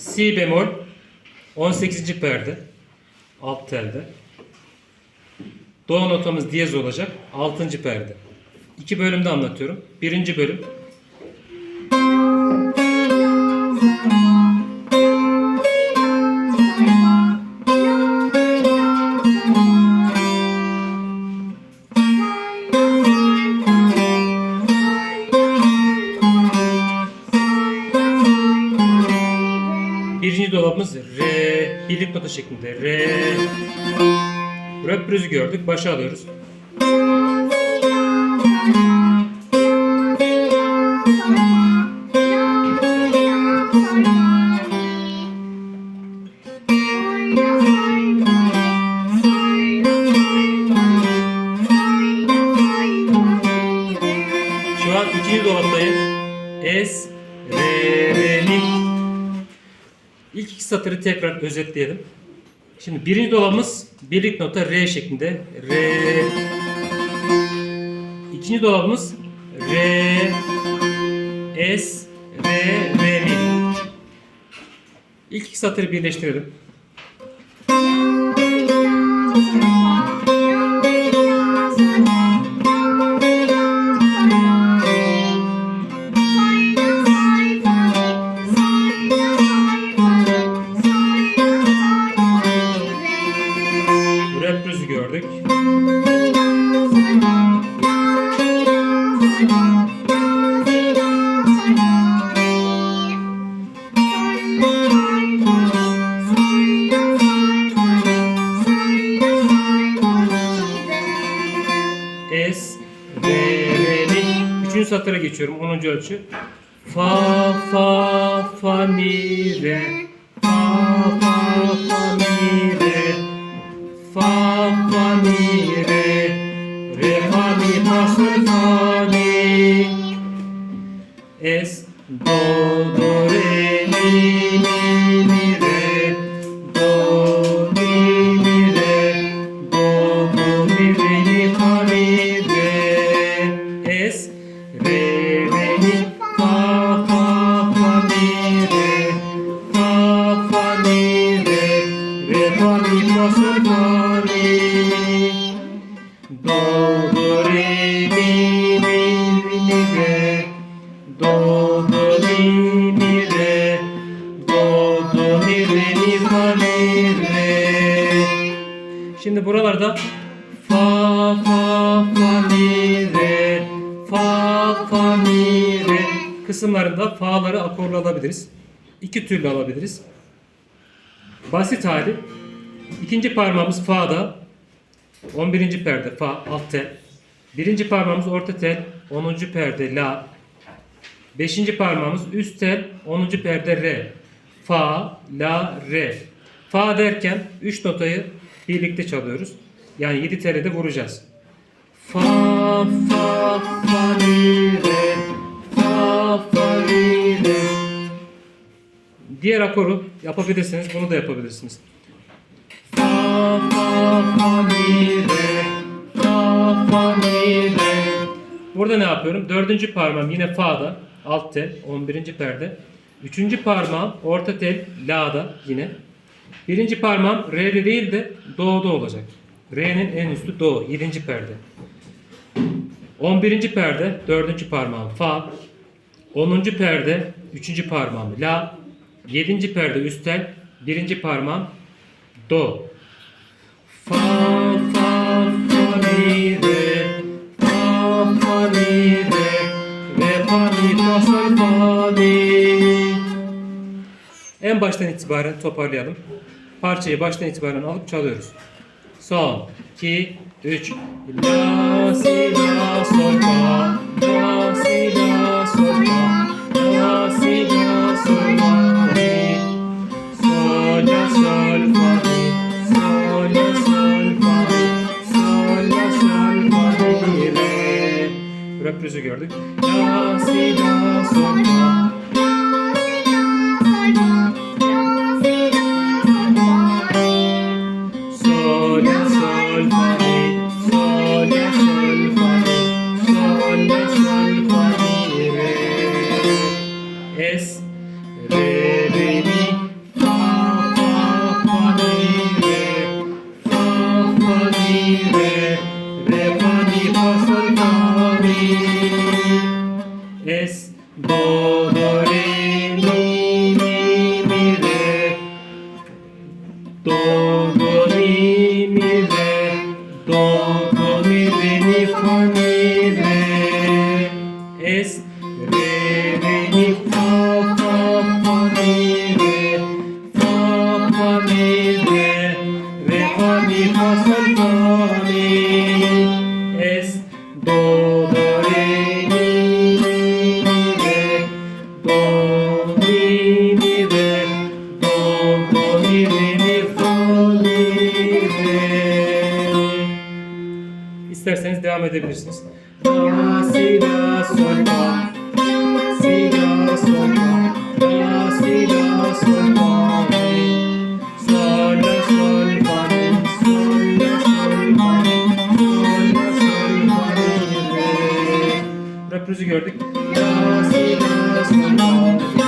Si bemol 18. perde alt telde. Do notamız diyez olacak 6. perde. İki bölümde anlatıyorum. Birinci bölüm Birinci dolabımız re, birlik nota şeklinde re. Röprüzü gördük, başa alıyoruz. Şu an ikinci dolaptayım. Es, re, re, mi. İlk iki satırı tekrar özetleyelim. Şimdi birinci dolabımız birlik nota re şeklinde. Re. İkinci dolabımız es, re, re, mi. İlk iki satırı birleştirelim. Röprüzü gördük. Es, re, re, mi. Üçüncü satıra geçiyorum. 10. ölçü. Fa, fa, fa, mi, re. Fa, fa, Şimdi buralarda fa, fa, fa, mi, re. Fa, fa, mi, re kısımlarında fa'ları akorlu alabiliriz. İki türlü alabiliriz. Basit hali. İkinci parmağımız fa'da. 11. perde fa alt tel. Birinci parmağımız orta tel 10. perde la. Beşinci parmağımız üst tel 10. perde re. Fa, la, re. Fa derken 3 notayı birlikte çalıyoruz. Yani 7 tele de vuracağız. Fa, fa, fa, mi, re. Fa, fa, mi, re. Diğer akoru yapabilirsiniz. Bunu da yapabilirsiniz. Fa, fa, fa, mi, re. Fa, fa, mi, re. Burada ne yapıyorum? Dördüncü parmağım yine fa'da. Alt tel. 11. perde. Üçüncü parmağım orta tel la'da yine. Birinci parmağım re'de değil de do'da olacak. Re'nin en üstü do. 7. perde. 11. perde 4. parmağım fa. 10. perde 3. parmağım la. 7. perde üst tel 1. parmağım do. Fa fa fa mi re fa fa mi re re fa mi fa sol fa mi. En baştan itibaren toparlayalım. Parçayı baştan itibaren alıp çalıyoruz. Son, 2, 3. La, si, la, sol, fa. La, si, la, sol, fa. La, si, la, sol, fa, mi. Sol, la, sol, fa. Sol, sol. Sol, sol, re. Gördük. Edebilirsiniz. La si la sol fa si la sol fa la si la sol la gördük. La si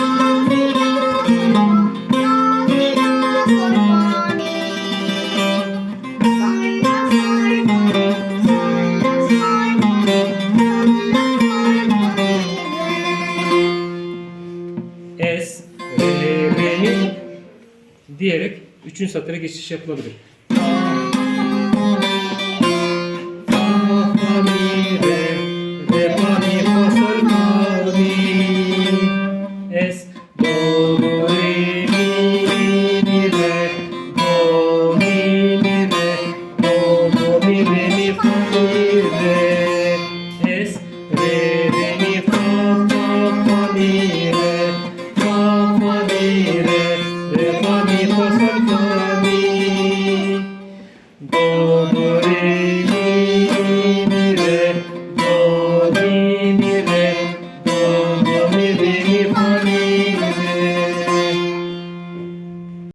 es, re, re, mi diyerek üçüncü satıra geçiş yapılabilir.